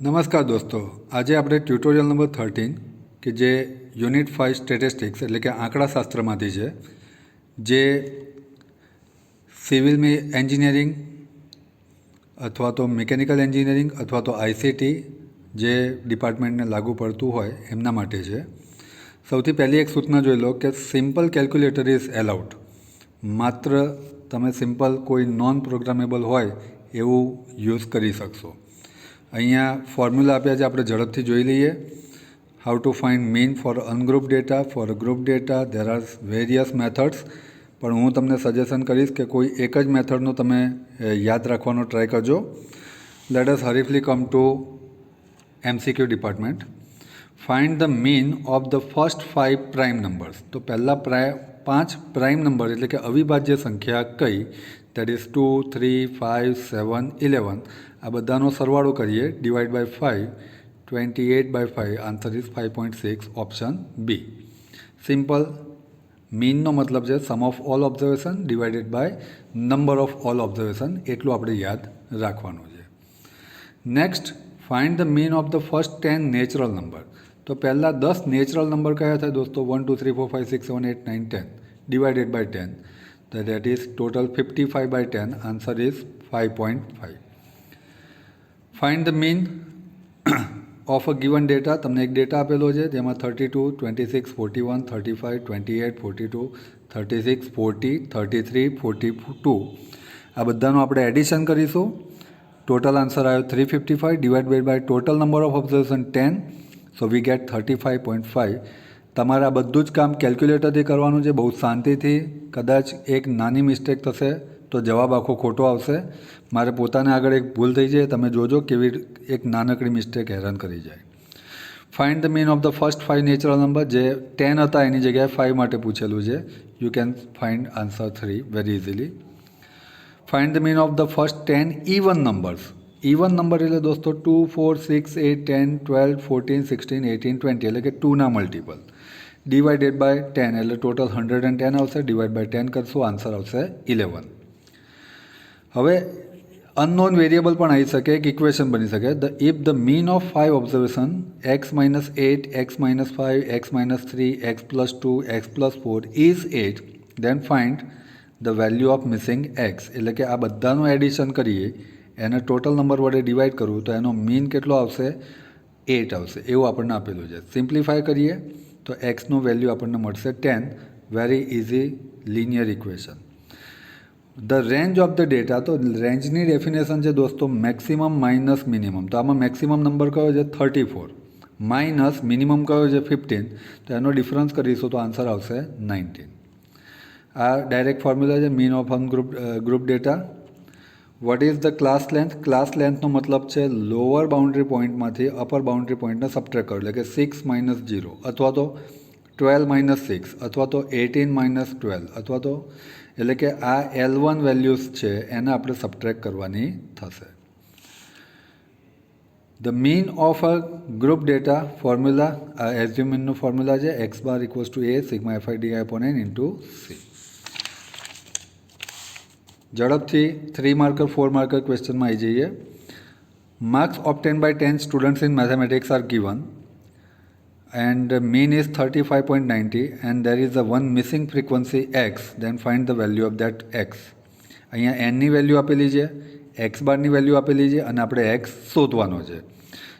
નમસ્કાર દોસ્તો. આજે આપણે ટ્યુટોરિયલ નંબર થર્ટીન, કે જે યુનિટ ફાઇવ સ્ટેટિસ્ટિક્સ એટલે કે આંકડાશાસ્ત્રમાંથી છે, જે સિવિલ એન્જિનિયરિંગ અથવા તો મિકેનિકલ એન્જિનિયરિંગ અથવા તો આઈસીટી જે ડિપાર્ટમેન્ટને લાગુ પડતું હોય એમના માટે છે. સૌથી પહેલી એક સૂચના જોઈ લો કે સિમ્પલ કેલ્ક્યુલેટર ઇઝ એલાઉડ. માત્ર તમે સિમ્પલ કોઈ નોન પ્રોગ્રામેબલ હોય એવું યુઝ કરી શકશો. અહીંયા ફોર્મ્યુલા આપ્યા છે, આપણે ઝડપથી જોઈ લઈએ. How to find mean for ungroup data for group data there are various methods પણ હું તમને સજેશન કરીશ કે કોઈ એક જ મેથડનો તમે યાદ રાખવાનો ટ્રાય કરજો. Let us hurriedly come to MCQ department find the mean of the first five prime numbers તો પહેલાં પ્રાય પાંચ પ્રાઇમ નંબર એટલે કે અવિભાજ્ય સંખ્યા કઈ that is two three five seven eleven આ બધાનો સરવાળો કરીએ divide by five twenty eight by five answer is five point six option B simple મીનનો મતલબ છે sum of all observation divided by number of all observation એટલું આપણે યાદ રાખવાનું છે. Next find the mean of the first ten natural number તો પહેલાં દસ નેચરલ નંબર કયા થાય દોસ્તો? One two three four five six seven eight nine ten divided by ten fifty five by ten answer is five point five find the mean of a given data તમને એક data આપેલો છે, જેમાં thirty two twenty six forty one thirty five twenty eight forty two thirty six forty thirty three forty two આ બધાનું આપણે addition કરીશું. Total answer આવ્યો three fifty five divide by total number of observation ten so we get thirty five point five તમારે આ બધું જ કામ કેલ્ક્યુલેટરથી કરવાનું છે, બહુ શાંતિથી. કદાચ એક નાની મિસ્ટેક થશે તો જવાબ આખો ખોટો આવશે. મારે પોતાને આગળ એક ભૂલ થઈ જાય, તમે જોજો કેવી એક નાનકડી મિસ્ટેક હેરાન કરી જાય. Find the mean of the first five natural number જે ટેન હતા એની જગ્યાએ ફાઇવ માટે પૂછેલું છે. You can find answer three very easily find the mean of the first ten even numbers even number એટલે દોસ્તો two four six eight ten twelve fourteen sixteen eighteen twenty એટલે કે ટુના મલ્ટિપલ ડિવાઇડેડ બાય ટેન એટલે total hundred and ten આવશે divide by ten કરશું answer આવશે eleven હવે અનનોન વેરિયેબલ પણ આવી શકે, એક ઇક્વેશન બની શકે. The if the mean of five observation x minus eight x minus five x minus three x plus two x plus four is eight then find the value of missing x એટલે કે આ બધાનું addition કરીએ, એને total number વડે divide કરવું, તો એનો મીન કેટલો આવશે? એટ આવશે. એવું આપણને આપેલું છે. સિમ્પ્લિફાય કરીએ. તો એક્સનું વેલ્યુ આપણને મળશે ten very easy linear equation the range of the data તો રેન્જની ડેફિનેશન છે દોસ્તો મેક્સિમમ માઇનસ મિનિમમ તો આમાં મેક્સિમમ નંબર કયો છે? થર્ટી ફોર માઇનસ મિનિમમ કયો છે? ફિફ્ટીન તો એનો ડિફરન્સ કરીશું તો આન્સર આવશે નાઇન્ટીન આ ડાયરેક્ટ ફોર્મ્યુલા છે mean of ungroup group data what is the class length class લેન્થનો મતલબ છે લોઅર બાઉન્ડ્રી પોઈન્ટમાંથી અપર બાઉન્ડ્રી પોઈન્ટને સબટ્રેક કરો, એટલે કે સિક્સ માઇનસ જીરો અથવા તો ટ્વેલ્વ માઇનસ સિક્સ અથવા તો એટીન માઇનસ ટ્વેલ્વ અથવા તો એટલે કે આ એલ વન વેલ્યુઝ છે એને આપણે સબટ્રેક કરવાની થશે. The mean of a group data formula આ એઝ્યુમિનનું ફોર્મ્યુલા છે x bar equals to a sigma f i d i upon n into c ઝડપથી થ્રી માર્કર ફોર માર્કર ક્વેશ્ચનમાં આવી જઈએ. Marks obtained by ten students in mathematics are given and mean is thirty five point ninety and there is a one missing frequency x then find the value of that x અહીંયા એનની value આપેલી છે x બારની value આપેલી છે અને આપણે x શોધવાનો છે.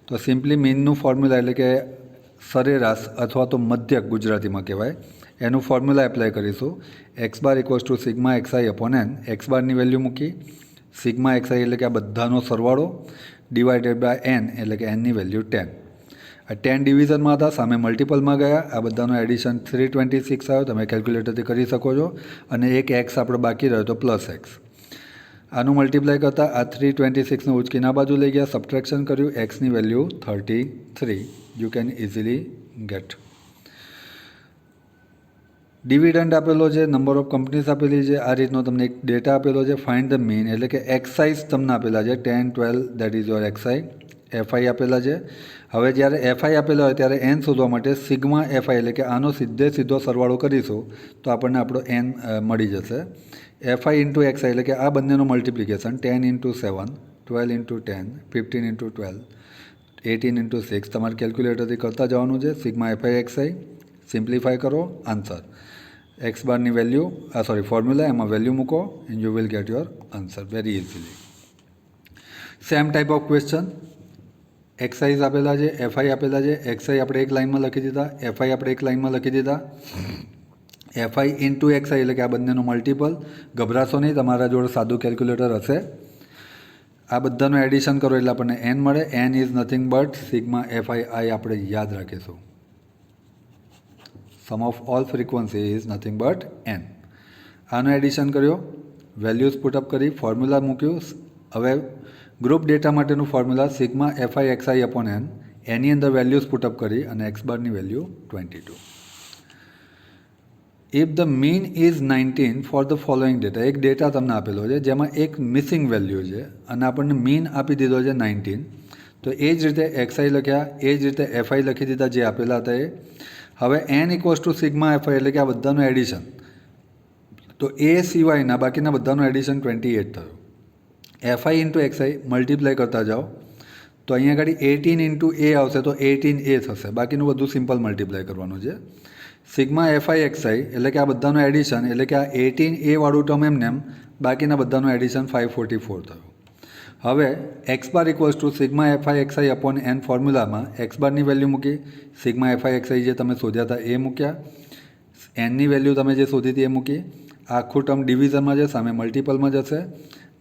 તો સિમ્પલી મીનનું ફોર્મ્યુલા એટલે કે સરેરાશ અથવા તો મધ્યક ગુજરાતીમાં કહેવાય. એનું ફોર્મ્યુલા એપ્લાય કરીશું. X bar equals to sigma x i upon n x બારની વેલ્યુ મૂકી સિગ્મા એક્સઆઈ એટલે કે આ બધાનો સરવાળો ડિવાઇડેડ બાય એન એટલે કે એનની વેલ્યુ ટેન આ ટેન ડિવિઝનમાં હતા, સામે મલ્ટિપલમાં ગયા. આ બધાનો એડિશન થ્રી ટ્વેન્ટી સિક્સ આવ્યો. તમે કેલ્ક્યુલેટરથી કરી શકો છો. અને એક એક્સ આપણે બાકી રહ્યો તો પ્લસ એક્સ આનું મલ્ટીપ્લાય કરતાં આ થ્રી ટ્વેન્ટી સિક્સને ઉચકીને બાજુ લઈ ગયા સબટ્રેક્શન કર્યું એક્સની value thirty three you can easily get dividend આપેલો છે નંબર ઓફ કંપનીઝ આપેલી છે આ રીતનો તમને એક ડેટા આપેલો છે ફાઇન્ડ ધ મીન એટલે કે એક્સાઇઝ તમને આપેલા છે ten twelve that is your x i's f i આપેલા છે. હવે જ્યારે એફઆઈ આપેલા હોય, ત્યારે એન શોધવા માટે સિગ્મા એફઆઈ એટલે કે આનો સીધે સીધો સરવાળો કરીશું, તો આપણને આપણો એન મળી જશે. એફઆઈ ઇન્ટુ એક્સઆઈ એટલે કે આ બંનેનું multiplication ten into seven twelve into ten fifteen into twelve eighteen into six તમારે કેલ્ક્યુલેટરથી કરતા જવાનું છે. Sigma f i x i simplify કરો આન્સર એક્સ બારની વેલ્યુ આ સોરી ફોર્મ્યુલા એમાં વેલ્યુ મૂકો and you will get your answer very easily same type of question x i's આપેલા છે એફઆઈ આપેલા છે. એક્સઆઈ આપણે એક લાઇનમાં લખી દીધા એફઆઈ આપણે એક લાઇનમાં લખી દીધા. એફઆઈ ઇન્ટુ એક્સઆઈ એટલે કે આ બંનેનું મલ્ટિપલ ગભરાશો નહીં, તમારા જોડે સાદું કેલ્ક્યુલેટર હશે. આ બધાનું એડિશન કરો એટલે આપણને એન મળે. N is nothing but sigma f i i આપણે યાદ રાખીશું. Sum of all frequency is nothing but n આનું એડિશન કર્યો. વેલ્યુઝ પુટઅપ કરી. ફોર્મ્યુલા મૂક્યું. હવે ગ્રુપ ડેટા માટેનું formula sigma f i x i upon n એની અંદર વેલ્યુઝ પુટઅપ કરી અને એક્સ બારની value twenty two if the mean is nineteen for the following data એક ડેટા તમને આપેલો છે, જેમાં એક મિસિંગ વેલ્યુ છે, અને આપણને મીન આપી દીધો છે નાઇન્ટીન તો એ જ રીતે એક્સઆઈ લખ્યા, એ જ રીતે એફઆઈ લખી દીધા જે આપેલા હતા એ. હવે n equals to sigma f i એટલે કે આ બધાનું એડિશન તો એ સિવાયના બાકીના બધાનું એડિશન ટ્વેન્ટી એટ થયું f i into x i multiply કરતા જાઓ. તો અહીંયા આગળ એટીન ઇન્ટુ એ આવશે, તો એટીન એ થશે. બાકીનું બધું સિમ્પલ મલ્ટીપ્લાય કરવાનું છે. સિગ્મા એફઆઈ એક્સઆઈ એટલે કે આ બધાનું એડિશન એટલે કે આ એટીન એ વાળું ટર્મ એમ, બાકીના બધાનું એડિશન ફાઇવ ફોર્ટી ફોર થયું. હવે x bar equals to sigma f i x i upon n ફોર્મ્યુલામાં x બારની વેલ્યુ મૂકી, sigma f i x i જે તમે શોધ્યા હતા એ મૂક્યા, એનની વેલ્યુ તમે જે શોધી હતી એ મૂકી, આખું ટર્મ ડિવિઝનમાં છે સામે મલ્ટિપલમાં જશે,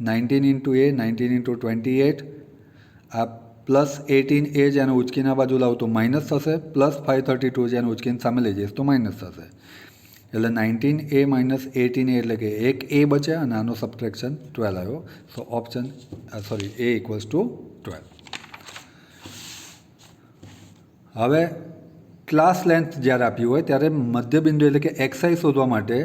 nineteen into a, nineteen into twenty eight, આ પ્લસ એટીન એ જેને ઉચકીના બાજુ લાવું તો માઇનસ થશે, પ્લસ ફાઇવ થર્ટી ટુ જેને ઉચકીને સામે લઈ જઈશ તો માઇનસ થશે. એટલે nineteen a minus eighteen a એટલે કે એક એ બચે અને આનો સબટ્રેક્શન ટ્વેલ્વ આવ્યો. So option sorry a equals to twelve હવે ક્લાસ લેન્થ જ્યારે આપ્યું હોય ત્યારે મધ્યબિંદુ એટલે કે એક્સાઈ શોધવા માટે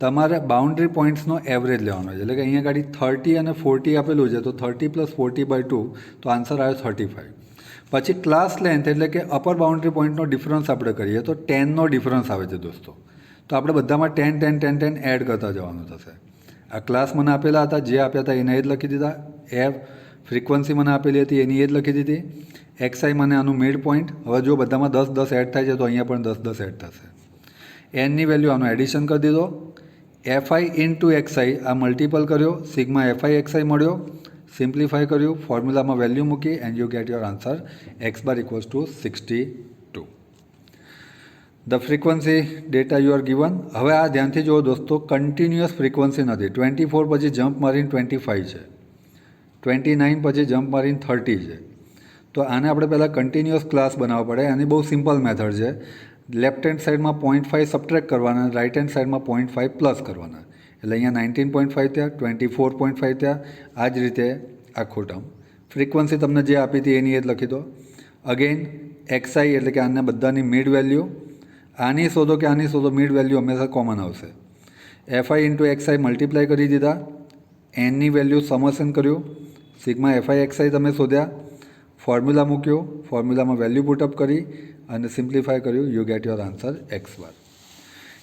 તમારે બાઉન્ડ્રી પોઈન્ટ્સનો એવરેજ લેવાનો છે. એટલે કે અહીંયા ગાડી થર્ટી અને ફોર્ટી આપેલું છે, તો thirty plus forty by two તો આન્સર આવ્યો થર્ટી ફાઇવ પછી ક્લાસ લેન્થ એટલે કે અપર બાઉન્ડ્રી પોઈન્ટનો ડિફરન્સ આપણે કરીએ, તો ટેનનો ડિફરન્સ આવે છે દોસ્તો. તો આપણે બધામાં ten ten ten ten add કરતા જવાનું થશે. આ ક્લાસ મને આપેલા હતા, જે આપ્યા હતા એને એ જ લખી દીધા. એફ ફ્રીક્વન્સી મને આપેલી હતી, એની એ જ લખી દીધી. એક્સઆઈ મને આનું મિડ પોઈન્ટ હવે જો બધામાં દસ દસ એડ થાય છે, તો અહીંયા પણ દસ દસ એડ થશે. એનની વેલ્યુ આનું એડિશન કરી દીધો. એફઆઈ ઇન્ટુ એક્સઆઈ આ મલ્ટિપલ કર્યો સિગ્મા એફઆઈ એક્સઆઈ મળ્યો. સિમ્પ્લિફાય કર્યું ફોર્મ્યુલામાં વેલ્યુ મૂકી and you get your answer x bar equals to sixty two the frequency data you are given હવે આ ધ્યાનથી જુઓ દોસ્તો કન્ટિન્યુઅસ ફ્રિકવન્સી નથી. ટ્વેન્ટી ફોર પછી જમ્પ મારીને ટ્વેન્ટી ફાઇવ છે. ટ્વેન્ટી નાઇન પછી જમ્પ મારીને થર્ટી છે. તો આને આપણે પહેલાં કન્ટિન્યુઅસ ક્લાસ બનાવવો પડે. આની બહુ સિમ્પલ મેથડ છે. લેફ્ટ હેન્ડ સાઈડમાં પોઈન્ટ ફાઇવ સબટ્રેક કરવાના રાઇટ હેન્ડ સાઈડમાં પોઈન્ટ ફાઇવ પ્લસ કરવાના. એટલે અહીંયા નાઇન્ટીન પોઈન્ટ ફાઇવ થયા ટ્વેન્ટી ફોર પોઈન્ટ ફાઇવ થયા, આ જ રીતે આખો ટર્મ ફ્રીક્વન્સી તમને જે આપી હતી એની એ જ લખી દો. અગેન એક્સઆઈ એટલે કે આને બધાની મિડ વેલ્યુ આની શોધો કે આની શોધો મિડ વેલ્યુ હંમેશા કોમન આવશે. F i into x i multiply કરી દીધા. એનની વેલ્યુ સમસન કર્યું. સિગ્મા એફઆઈ એક્સઆઈ તમે શોધ્યા. ફોર્મ્યુલા મૂક્યો. ફોર્મ્યુલામાં વેલ્યુ પુટઅપ કરી. અને સિમ્પ્લિફાય કર્યું you get your answer x bar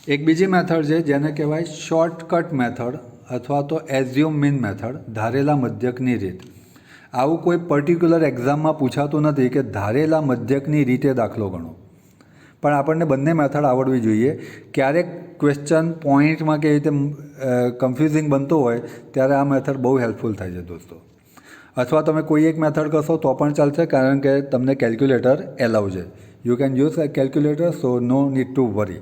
એક બીજી મેથડ છે, જેને કહેવાય શોર્ટકટ મેથડ અથવા તો એઝ્યુમ મીન મેથડ ધારેલા મધ્યકની રીત. આવું કોઈ પર્ટિક્યુલર એક્ઝામમાં પૂછાતું નથી કે ધારેલા મધ્યકની રીતે દાખલો ગણો. પણ આપણને બંને મેથડ આવડવી જોઈએ. ક્યારેક ક્વેશ્ચન પોઈન્ટમાં કેવી રીતે કન્ફ્યુઝિંગ બનતો હોય, ત્યારે આ મેથડ બહુ હેલ્પફુલ થાય છે દોસ્તો. અથવા તમે કોઈ એક મેથડ કરશો તો પણ ચાલશે, કારણ કે તમને કેલ્ક્યુલેટર એલાવ છે. You can use a calculator so no need to worry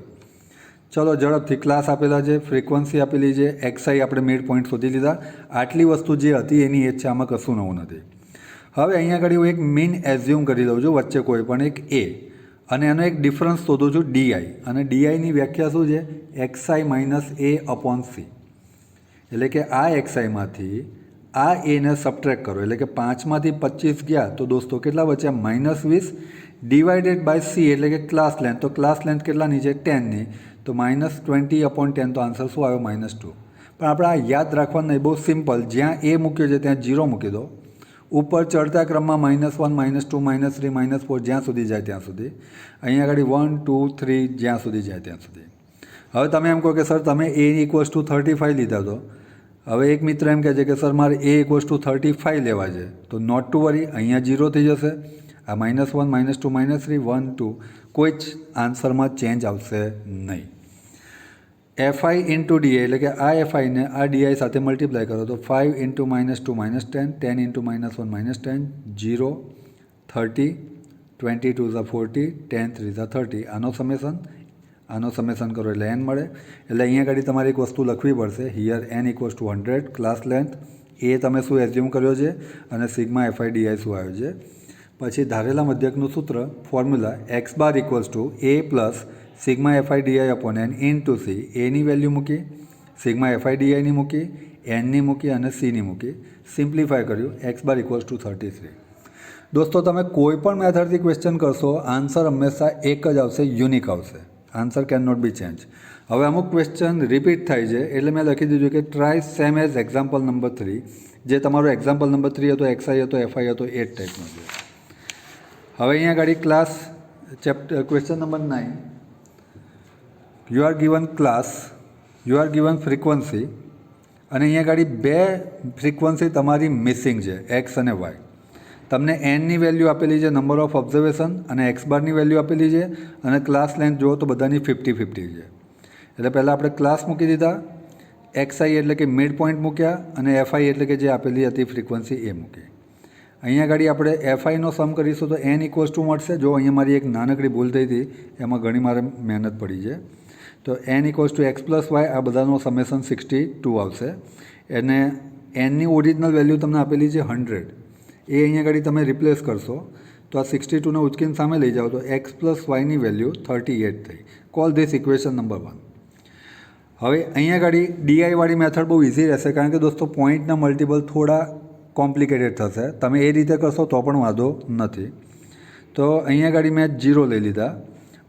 ચલો, ઝડપથી ક્લાસ આપેલા છે ફ્રિકવન્સી આપેલી છે એક્સઆઈ આપણે મિડ પોઈન્ટ શોધી લીધા. આટલી વસ્તુ જે હતી, એની એ છે, આમાં કશું નવું નથી. હવે અહીંયા આગળ હું એક મીન એઝ્યુમ કરી દઉં છું, વચ્ચે કોઈ પણ એક એ અને એનો એક ડિફરન્સ શોધું છું ડીઆઈ અને ડીઆઈની વ્યાખ્યા શું છે? X i minus a upon c એટલે કે આ એક્સઆઈમાંથી આ એને સબટ્રેક કરો. એટલે કે પાંચમાંથી પચીસ ગયા, તો દોસ્તો કેટલા બચ્યા? માઇનસ વીસ. ડિવાઇડેડ બાય સી એટલે કે ક્લાસ લેન્થ તો ક્લાસ લેન્થ કેટલાની છે? ટેનની તો માઇનસ ટ્વેન્ટી અપોન ટેન તો આન્સર શું આવ્યો? માઇનસ ટુ પણ આપણે આ યાદ રાખવાનું નહીં, બહુ સિમ્પલ જ્યાં એ મૂક્યો છે, ત્યાં જીરો મૂકી દો. ઉપર ચડતા ક્રમમાં minus one minus two minus three minus four જ્યાં સુધી જાય ત્યાં સુધી. અહીંયા આગળ વન ટુ થ્રી જ્યાં સુધી જાય ત્યાં સુધી. હવે તમે એમ કહો કે સર તમે a equals to thirty five લીધા તો? હવે એક મિત્ર એમ કહે છે કે સર મારે a equals to thirty five લેવા છે. તો નોટ ટુ વરી અહીંયા જીરો થઈ જશે. આ minus one minus two minus three one two કોઈ જ આન્સરમાં ચેન્જ આવશે નહીં. એફઆઈ ઇન્ટુ ડીઆઈ એટલે કે આ એફઆઈને આ ડીઆઈ સાથે મલ્ટીપ્લાય કરો તો five into minus two minus ten ten into minus one minus ten zero thirty twenty two Jha forty ten three ઝા થર્ટી આનો સમેસન આનો સમેસન કરો એટલે એન મળે. એટલે અહીંયા આગળ તમારે એક વસ્તુ લખવી પડશે. Here n equals to hundred class length a તમે શું એઝ્યુમ કર્યો છે? અને સિગ્મા એફઆઈ ડીઆઈ શું આવ્યો છે? પછી ધારેલા મધ્યકનું સૂત્ર, formula x bar equals to a plus sigma f i d i upon n into c any value મૂકી સિગ્મા એફઆઈ ડીઆઈની મૂકી એનની મૂકી અને સીની મૂકી, સિમ્પ્લિફાય કર્યું x bar equals to thirty three દોસ્તો, તમે કોઈ પણ મેથડથી ક્વેશ્ચન કરશો આન્સર હંમેશા એક જ આવશે યુનિક આવશે. Answer can not be change હવે અમુક ક્વેશ્ચન રિપીટ થાય છે, એટલે મેં લખી દીધું કે try same as example number three જે તમારો એક્ઝામ્પલ નંબર થ્રી હતો એક્સઆઈ હતો એફઆઈ હતો, એ ટાઈપનો છે. હવે અહીંયા ગાડી class chapter question number nine you are given class you are given frequency અને અહીંયા ગાડી બે ફ્રિકવન્સી તમારી મિસિંગ છે એક્સ અને વાય તમને એનની વેલ્યુ આપેલી છે નંબર ઓફ ઓબ્ઝર્વેશન અને એક્સ બારની વેલ્યુ આપેલી છે, અને ક્લાસ લેન્થ જુઓ તો બધાની ફિફ્ટી ફિફ્ટી છે. એટલે પહેલાં આપણે ક્લાસ મૂકી દીધા એક્સઆઈ એટલે કે મિડ પોઈન્ટ મૂક્યા, અને એફઆઈ એટલે કે જે આપેલી હતી ફ્રિકવન્સી એ મૂકી. અહીંયા આગળ આપણે એફઆઈનો સમ કરીશું તો એન ઇક્વલ્સ ટુ મળશે. જો અહીંયા મારી એક નાનકડી ભૂલ થઈ હતી, એમાં ઘણી મારે મહેનત પડી છે. તો n equals to x plus y આ બધાનો સમેશન સિક્સટી ટુ આવશે. એને એનની ઓરિજિનલ વેલ્યુ તમને આપેલી છે હંડ્રેડ એ અહીંયા આગળ તમે રિપ્લેસ કરશો, તો આ સિક્સટી ટુને ઉચકીને સામે લઈ જાઓ તો એક્સ પ્લસ વાયની વેલ્યુ થર્ટી એટ થઈ. Call this equation number one હવે અહીંયા આગળ ડીઆઈવાળી મેથડ બહુ ઇઝી રહેશે, કારણ કે દોસ્તો પોઈન્ટના મલ્ટિપલ થોડા કોમ્પ્લિકેટેડ થશે. તમે એ રીતે કરશો તો પણ વાંધો નથી. તો અહીંયા આગળ મેં જીરો લઈ લીધા.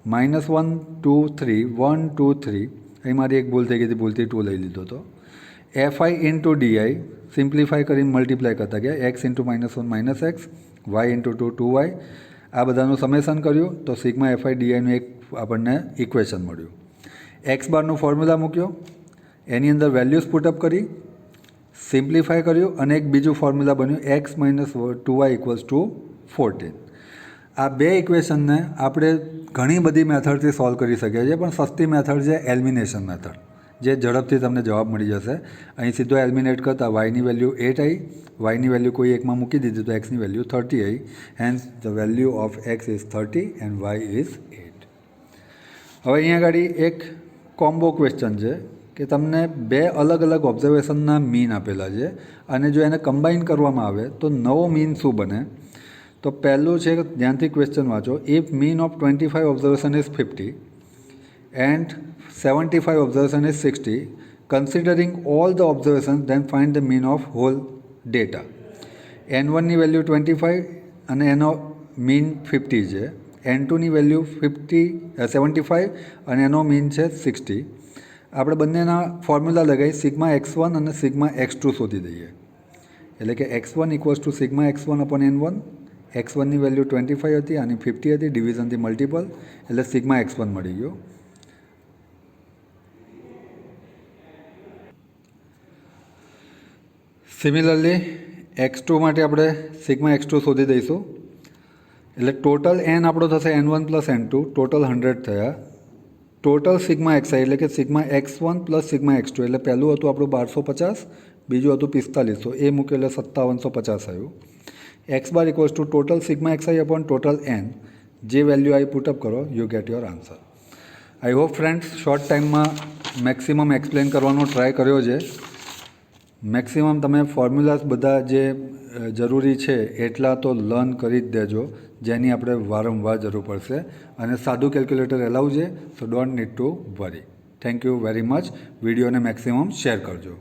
Minus one two three one two three અહીં મારી એક ભૂલ થઈ ગઈ હતી, ભૂલથી ટુ લઈ લીધો હતો. એફઆઈ ઇન્ટુ ડીઆઈ સિમ્પ્લિફાય કરીને મલ્ટીપ્લાય કરતા ગયા. X into minus one minus x y into two two y આ બધાનું સમેસન કર્યું તો સિગ્મા એફઆઈ ડીઆઈનું એક આપણને ઇક્વેશન મળ્યું. એક્સ બારનું ફોર્મ્યુલા મૂક્યો. એની અંદર વેલ્યુઝ પુટઅપ કરી. સિમ્પ્લિફાય કર્યું અને એક બીજું ફોર્મ્યુલા બન્યું x minus two y equals to fourteen. આ બે ઇક્વેશનને આપણે ઘણી બધી મેથડથી સોલ્વ કરી શકીએ છીએ, પણ સસ્તી મેથડ છે એલ્મિનેશન મેથડ, જે ઝડપથી તમને જવાબ મળી જશે. અહીં સીધો એલ્મિનેટ કરતાં વાયની વેલ્યુ એટ આવી વાયની વેલ્યુ કોઈ એકમાં મૂકી દીધી તો એક્સની વેલ્યુ થર્ટી આવી hence the value of x is thirty and y is eight હવે અહીંયા આગળ એક કોમ્બો ક્વેશ્ચન છે. કે તમને બે અલગ અલગ ઓબ્ઝર્વેશનના મીન આપેલા છે. અને જો એને કમ્બાઈન કરવામાં આવે, તો નવો મીન શું બને? તો પહેલું છે કે ધ્યાનથી ક્વેશ્ચન વાંચો. If mean of twenty five observation is fifty and seventy five observation is sixty considering all the observation then find the mean of whole data n વનની વેલ્યુ ટ્વેન્ટી ફાઇવ અને એનો મીન ફિફ્ટી છે. N ટુની value fifty seventy five અને એનો mean છે sixty આપણે બંનેના ફોર્મ્યુલા લગાવી સિગ્મા એક્સ વન અને સિગ્મા એક્સ ટુ શોધી દઈએ. એટલે કે x one equals to sigma x one upon n one x વનની વેલ્યુ ટ્વેન્ટી ફાઇવ હતી અને ફિફ્ટી હતી ડિવિઝનથી મલ્ટિપલ એટલે સિગ્મા એક્સ વન મળી ગયો. સિમિલરલી એક્સ ટુ માટે આપણે સિગ્મા એક્સ ટુ શોધી દઈશું. એટલે ટોટલ એન આપણો થશે n one plus n two total hundred થયા. ટોટલ સિગ્મા એક્સ એટલે કે sigma x one plus sigma x two એટલે પહેલું હતું આપણું બારસો પચાસ, બીજું હતું પિસ્તાલીસો. એ મૂક્યું એટલે સત્તાવનસો પચાસ આવ્યું. X bar equals to total sigma x i upon total n જે વેલ્યુ આઈ પુટઅપ કરો you get your answer I hope friends short ટાઈમમાં મેક્સિમમ એક્સપ્લેન કરવાનો ટ્રાય કર્યો છે. મેક્સિમમ તમે ફોર્મ્યુલાસ બધા જે જરૂરી છે, એટલા તો લર્ન કરી જ દેજો. જેની આપણે વારંવાર જરૂર પડશે. અને સાદું કેલ્ક્યુલેટર એલાઉ છે so don't need to worry thank you very much વિડીયોને મેક્સિમમ શેર કરજો.